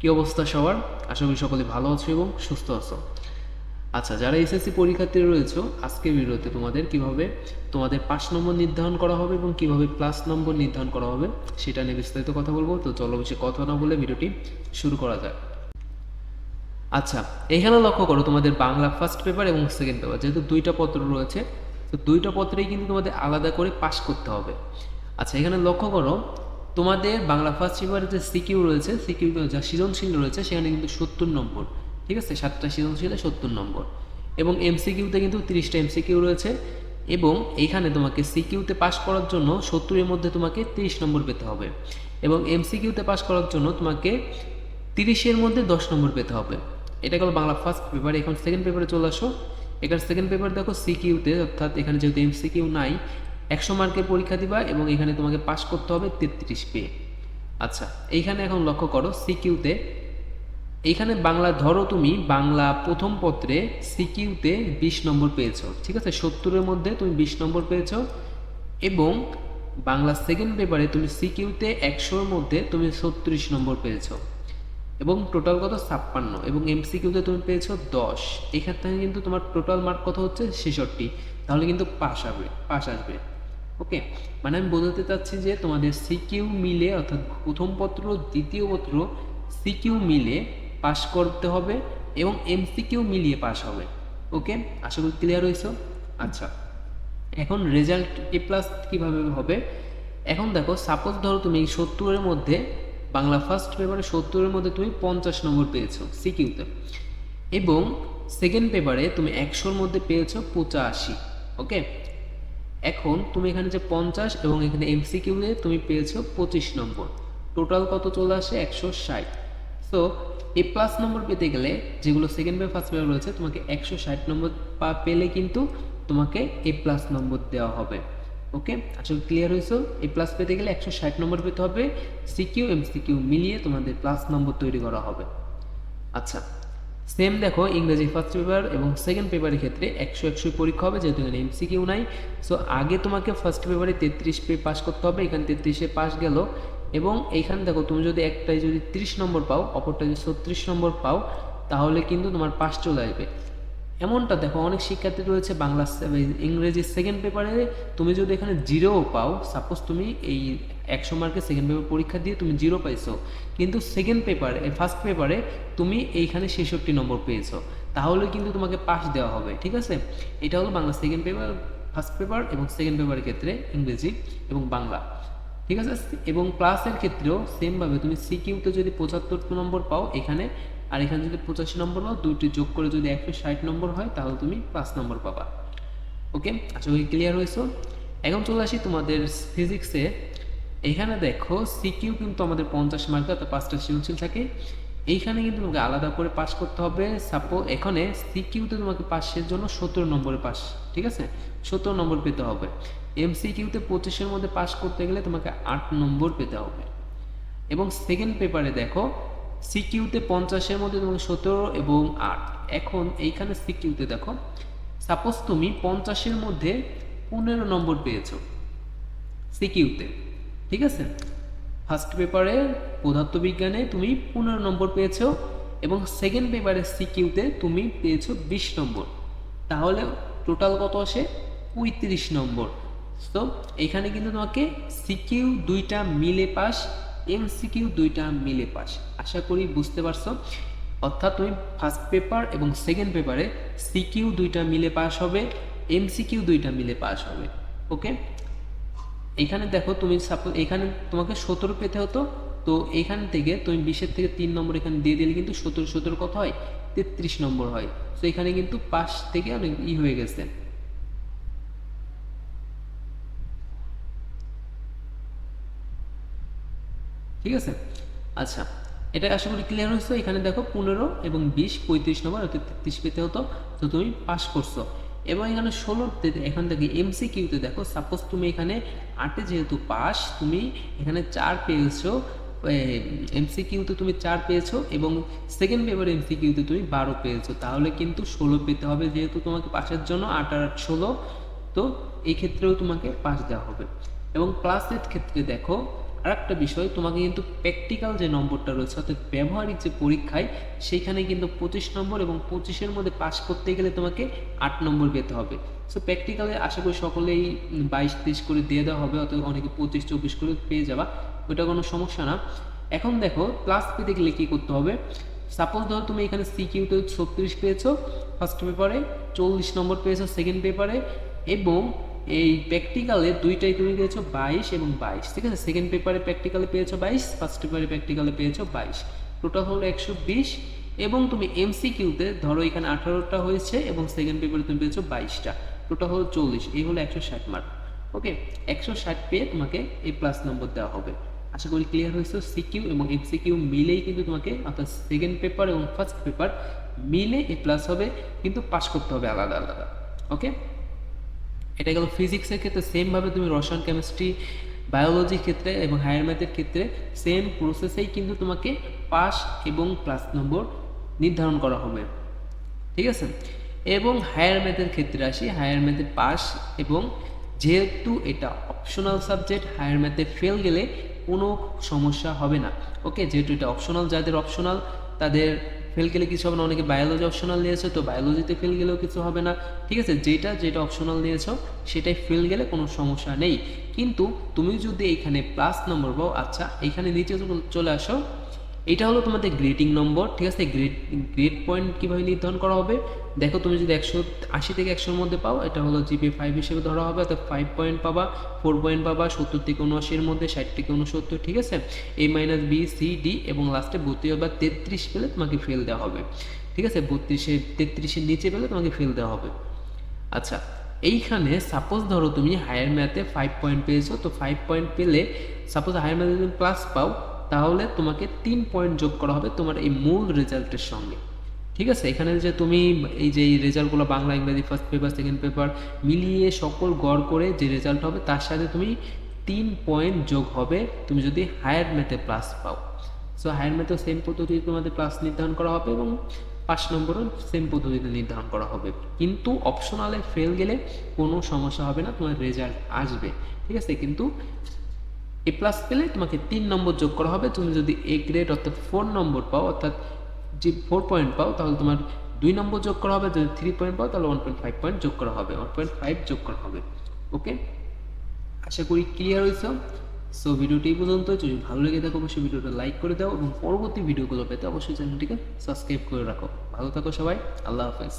কি অবস্থা সবার? আশা করি সকলে ভালো আছো এবং সুস্থ আছো। আচ্ছা যারা এসএসসি পরীক্ষার্থী রয়েছে, আজকের ভিডিওতে তোমাদের কীভাবে তোমাদের পাঁচ নম্বর নির্ধারণ করা হবে এবং কীভাবে প্লাস নম্বর নির্ধারণ করা হবে, সেটা নিয়ে বিস্তারিত কথা বলব। তো চলো বেশি কথা না বলে ভিডিওটি শুরু করা যাক। আচ্ছা এখানে লক্ষ্য করো তোমাদের বাংলা ফার্স্ট পেপার এবং সেকেন্ড পেপার যেহেতু দুইটা পত্র রয়েছে, তো দুইটা পত্রেই কিন্তু তোমাদের আলাদা করে পাস করতে হবে। আচ্ছা এখানে লক্ষ্য করো তোমাদের বাংলা ফার্স্ট পেপারে যে সিকিউ রয়েছে, সিকিউ যা সৃজনশীল রয়েছে, সেখানে কিন্তু সত্তর নম্বর, ঠিক আছে? সাতটা সৃজনশীলে সত্তর নম্বর। এবং এমসিকিউতে কিন্তু তিরিশটা এমসিকিউ রয়েছে এবং এইখানে তোমাকে সিকিউতে পাস করার জন্য সত্তরের মধ্যে তোমাকে তিরিশ নম্বর পেতে হবে। এবং এমসিকিউতে পাস করার জন্য তোমাকে তিরিশের মধ্যে দশ নম্বর পেতে হবে। এটা গেল বাংলা ফার্স্ট পেপার এখন সেকেন্ড পেপারে চলে আসো। এখানে সেকেন্ড পেপার দেখো সিকিউতে অর্থাৎ এখানে যেহেতু এমসিকিউ নাই একশো মার্কের পরীক্ষা দিবা এবং এখানে তোমাকে পাস করতে হবে তেত্রিশ পেয়ে আচ্ছা এইখানে এখন লক্ষ্য করো সিকিউতে, এইখানে বাংলা ধরো তুমি, বাংলা প্রথম পত্রে সিকিউতে বিশ নম্বর পেয়েছ, ঠিক আছে? সত্তরের মধ্যে তুমি বিশ নম্বর পেয়েছ এবং বাংলা সেকেন্ড পেপারে তুমি সিকিউতে একশোর মধ্যে তুমি ছত্রিশ নম্বর পেয়েছ এবং টোটাল কত? ছাপ্পান্ন এবং এমসিকিউতে তুমি পেয়েছ দশ। এখান থেকে কিন্তু তোমার টোটাল মার্ক কত হচ্ছে? ছেষট্টি। তাহলে কিন্তু পাস আসবে পাস আসবে। ওকে মানে আমি বোঝাতে চাচ্ছি যে তোমাদের সিকিউ মিলে, অর্থাৎ প্রথম পত্র, দ্বিতীয় পত্র, সিকিউ মিলে পাস করতে হবে এবং এমসিকিউ মিলিয়ে পাস হবে। ওকে আশা করি ক্লিয়ার হয়েছে? আচ্ছা। এখন রেজাল্ট এ প্লাস কীভাবে হবে? এখন দেখো সাপোজ ধরো তুমি এই সত্তরের মধ্যে, বাংলা ফার্স্ট পেপারে সত্তরের মধ্যে তুমি পঞ্চাশ নম্বর পেয়েছ সিকিউতে এবং সেকেন্ড পেপারে তুমি একশোর মধ্যে পেয়েছ পঁচাশি। ওকে এখন তুমি এখানে যে পঞ্চাশ এবং এখানে এমসিকিউতে তুমি পেয়েছ পঁচিশ নম্বর। টোটাল কত চলে আসে? একশো ষাট। সো এ প্লাস নম্বর পেতে গেলে যেগুলো সেকেন্ড পেপার ফার্স্ট পেপার রয়েছে, তোমাকে একশো ষাট নম্বর পা পেলে কিন্তু তোমাকে এ প্লাস নম্বর দেওয়া হবে। ওকে আসলে ক্লিয়ার হয়েছে? এ প্লাস পেতে গেলে একশো ষাট নম্বর পেতে হবে। সিকিউ এমসিকিউ মিলিয়ে তোমাদের প্লাস নম্বর তৈরি করা হবে। আচ্ছা সেম দেখো, ইংরেজি ফার্স্ট পেপার এবং সেকেন্ড পেপারের ক্ষেত্রে একশো একশো পরীক্ষা হবে, যেহেতু এখানে এমসিকিউ নাই। সো আগে তোমাকে ফার্স্ট পেপারে তেত্রিশ পে পাস করতে হবে, এখানে তেত্রিশে পাস গেল। এবং এইখানে দেখো, তুমি যদি একটাই যদি তিরিশ নম্বর পাও অপরটা যদি ছত্রিশ নম্বর পাও, তাহলে কিন্তু তোমার পাস চলে আসবে। এমনটা দেখো, অনেক শিক্ষার্থী রয়েছে বাংলা ইংরেজি সেকেন্ড পেপারে তুমি যদি এখানে জিরোও পাও সাপোজ তুমি এই একশো মার্কের সেকেন্ড পেপার পরীক্ষা দিয়ে তুমি জিরো পাইছো। কিন্তু সেকেন্ড পেপারে ফার্স্ট পেপারে তুমি এইখানে ছেষট্টি নম্বর পেয়েছ। তাহলে কিন্তু তোমাকে পাস দেওয়া হবে, ঠিক আছে? এটা হলো Bangla second paper first paper এবং সেকেন্ড পেপারের ক্ষেত্রে ইংরেজি এবং বাংলা, ঠিক আছে? এবং প্লাসের ক্ষেত্রেও সেমভাবে তুমি সিকিউতে যদি পঁচাত্তর নম্বর পাও এখানে, আর এখানে যদি পঁচাশি নম্বর পাও দুইটি যোগ করে যদি একশো ষাট নম্বর হয়, তাহলে তুমি পাঁচ নম্বর পাবা। ওকে আশা করি ক্লিয়ার হয়েছো? এখন চলে আসি তোমাদের ফিজিক্সে এখানে দেখো সিকিউ কিন্তু আমাদের পঞ্চাশ মার্ক অর্থাৎ পাঁচটা সৃজনশীল থাকে। এইখানে কিন্তু তোমাকে আলাদা করে পাস করতে হবে। সাপোজ এখানে সিকিউতে তোমাকে পাসের জন্য সতেরো নম্বরে পাস ঠিক আছে? সতেরো নম্বর পেতে হবে। এমসিকিউতে পঁচিশের মধ্যে পাস করতে গেলে তোমাকে আট নম্বর পেতে হবে। এবং সেকেন্ড পেপারে দেখো সিকিউতে পঞ্চাশের মধ্যে তোমাকে সতেরো এবং আট। এখন এইখানে সিকিউতে দেখো সাপোজ তুমি পঞ্চাশের মধ্যে পনেরো নম্বর পেয়েছ সিকিউতে ঠিক আছে? ফার্স্ট পেপারে পদার্থবিজ্ঞানে তুমি পনেরো নম্বর পেয়েছ এবং সেকেন্ড পেপারে সিকিউতে তুমি পেয়েছ বিশ নম্বর। তাহলে টোটাল কত আসে? পঁয়ত্রিশ নম্বর। তো এখানে কিন্তু তোমাকে সিকিউ দুইটা মিলে পাস এমসিকিউ দুইটা মিলে পাস। আশা করি বুঝতে পারছ? অর্থাৎ তুমি ফার্স্ট পেপার এবং সেকেন্ড পেপারে সিকিউ দুইটা মিলে পাস হবে এমসিকিউ দুইটা মিলে পাস হবে। ওকে এখানে দেখো তুমি সাপোজ এখানে তোমাকে সতেরো পেতে হতো, তো এখান থেকে তুমি বিশের থেকে তিন নম্বর এখানে দিয়ে দিলে কিন্তু সতেরো সতেরো কত হয়? তেত্রিশ নম্বর হয়। তো এখানে কিন্তু পাশ থেকে অনেক ই হয়ে গেছে। ঠিক আছে? আচ্ছা এটা আশা করি ক্লিয়ার হয়েছে। এখানে দেখো পনেরো এবং বিশ, পঁয়ত্রিশ নম্বর, অর্থাৎ তেত্রিশ পেতে হতো। তো তুমি পাস করছ। এবং এখানে ষোলোতে এখান থেকে এমসি কিউতে দেখো সাপোজ তুমি এখানে আটে যেহেতু পাস, তুমি এখানে চার পেয়েছ এমসি কিউতে তুমি চার পেয়েছ এবং সেকেন্ড পেপার এমসি কিউতে তুমি বারো পেয়েছ। তাহলে কিন্তু ষোলো পেতে হবে যেহেতু তোমাকে পাসের জন্য আট আর ষোলো। তো এই ক্ষেত্রেও তোমাকে পাস দেওয়া হবে। এবং ক্লাসের ক্ষেত্রে দেখো আর একটা বিষয়, তোমাকে কিন্তু প্র্যাকটিক্যাল যে নম্বরটা রয়েছে, অর্থাৎ ব্যবহারিক যে পরীক্ষায়, সেইখানে কিন্তু পঁচিশ নম্বর এবং পঁচিশের মধ্যে পাশ করতে গেলে তোমাকে আট নম্বর পেতে হবে। সো প্র্যাকটিক্যালে আশা করি সকলেই বাইশ তেইশ করে দিয়ে দেওয়া হবে, অথবা অনেকে পঁচিশ চব্বিশ করে পেয়ে যাবা, ওটা কোনো সমস্যা না। এখন দেখো প্লাস পেতে গেলে কী করতে হবে? সাপোজ ধরো তুমি এখানে সিকিউতে ছত্রিশ পেয়েছ ফার্স্ট পেপারে চল্লিশ নম্বর পেয়েছ সেকেন্ড পেপারে এবং এই প্র্যাকটিক্যালে দুইটাই তুমি পেয়েছ বাইশ এবং বাইশ, ঠিক আছে? সেকেন্ড পেপারে প্র্যাকটিক্যালে পেয়েছ বাইশ ফার্স্ট পেপারে প্র্যাকটিক্যালে পেয়েছ বাইশ। টোটাল হলো একশো বিশ এবং তুমি এমসিকিউতে ধরো এখানে আঠারোটা হয়েছে এবং সেকেন্ড পেপারে তুমি পেয়েছ বাইশটা। টোটাল হলো চল্লিশ, এই হলো একশো ষাট মার্ক ওকে একশো ষাট পেয়ে তোমাকে এই প্লাস নম্বর দেওয়া হবে। আশা করি ক্লিয়ার হয়েছে সিকিউ এবং এমসিকিউ মিলেই কিন্তু তোমাকে অর্থাৎ সেকেন্ড পেপার এবং ফার্স্ট পেপার মিলে এ প্লাস হবে, কিন্তু পাস করতে হবে আলাদা আলাদা। ওকে এটা গেল ফিজিক্সের ক্ষেত্রে সেমভাবে তুমি রসায়ন কেমিস্ট্রি বায়োলজির ক্ষেত্রে এবং হায়ার ম্যাথের ক্ষেত্রে সেম প্রসেসেই কিন্তু তোমাকে পাস এবং প্লাস নম্বর নির্ধারণ করা হবে। ঠিক আছে? এবং হায়ার ম্যাথের ক্ষেত্রে আসি হায়ার ম্যাথে পাস এবং যেহেতু এটা অপশনাল সাবজেক্ট হায়ার ম্যাথে ফেল গেলে কোনো সমস্যা হবে না। ওকে যেহেতু এটা অপশনাল যাদের অপশনাল তাদের ফেল গেলে কিছু হবে না, অনেকে বায়োলজি অপশনাল নিয়েছে, তো বায়োলজিতে ফেল গেলেও কিছু হবে না। ঠিক আছে, যেটা যেটা অপশনাল নিয়েছ, সেটাই ফেল গেলে কোনো সমস্যা নেই। কিন্তু তুমি যদি এখানে প্লাস নম্বর পাও আচ্ছা এখানে নিচে চলে আসো, এটা হলো তোমাদের গ্রেটিং নম্বর ঠিক আছে গ্রেড গ্রেড পয়েন্ট কীভাবে নির্ধারণ করা হবে? দেখো তুমি যদি একশো আশি থেকে একশোর মধ্যে পাও, এটা হলো জিপি ফাইভ হিসেবে ধরা হবে, অর্থাৎ ফাইভ পয়েন্ট পাবা ফোর পয়েন্ট পাবা, সত্তর থেকে উনআশির মধ্যে, ষাট থেকে উনসত্তর, ঠিক আছে? A minus B C D এবং লাস্টে বত্রিশ বা তেত্রিশ পেলে তোমাকে ফেল দেওয়া হবে, ঠিক আছে? বত্রিশে তেত্রিশের নিচে পেলে তোমাকে ফেল দেওয়া হবে। আচ্ছা এইখানে সাপোজ ধরো তুমি হায়ার ম্যাথে ফাইভ পয়েন্ট পেয়েছ, তো ফাইভ পয়েন্ট পেলে সাপোজ হায়ার ম্যাথে তুমি প্লাস পাও, তাহলে তোমাকে তিন পয়েন্ট যোগ করা হবে তোমার এই মূল রেজাল্টের সঙ্গে। ঠিক আছে? এখানে যে তুমি এই যে রেজাল্টগুলো বাংলা, ইংরেজি ফার্স্ট পেপার সেকেন্ড পেপার মিলিয়ে সকল গড় করে যে রেজাল্ট হবে, তার সাথে তুমি তিন পয়েন্ট যোগ হবে, তুমি যদি হায়ার ম্যাথে প্লাস পাও। সো হায়ার ম্যাথেও সেম পদ্ধতিতে তোমাদের প্লাস নির্ধারণ করা হবে এবং পাঁচ নম্বরও সেম পদ্ধতিতে নির্ধারণ করা হবে। কিন্তু অপশনালে ফেল গেলে কোনো সমস্যা হবে না, তোমার রেজাল্ট আসবে। ঠিক আছে? কিন্তু এ প্লাস পেলে তোমাকে তিন নম্বর যোগ করা হবে। তুমি যদি এ গ্রেড অর্থাৎ ফোর নম্বর পাও, অর্থাৎ যে ফোর পয়েন্ট পাও, তাহলে তোমার দুই নম্বর যোগ করা হবে, যদি থ্রি পয়েন্ট পাও, তাহলে ওয়ান পয়েন্ট ফাইভ পয়েন্ট যোগ করা হবে ওয়ান পয়েন্ট ফাইভ যোগ করা হবে ওকে আশা করি ক্লিয়ার হয়েছে? সো ভিডিওটি এই পর্যন্ত, যদি ভালো লেগে থাকো, অবশ্যই ভিডিওটা লাইক করে দাও এবং পরবর্তী ভিডিওগুলো পেতে অবশ্যই চ্যানেলটিকে সাবস্ক্রাইব করে রাখো। ভালো থাকো সবাই, আল্লাহ হাফেজ।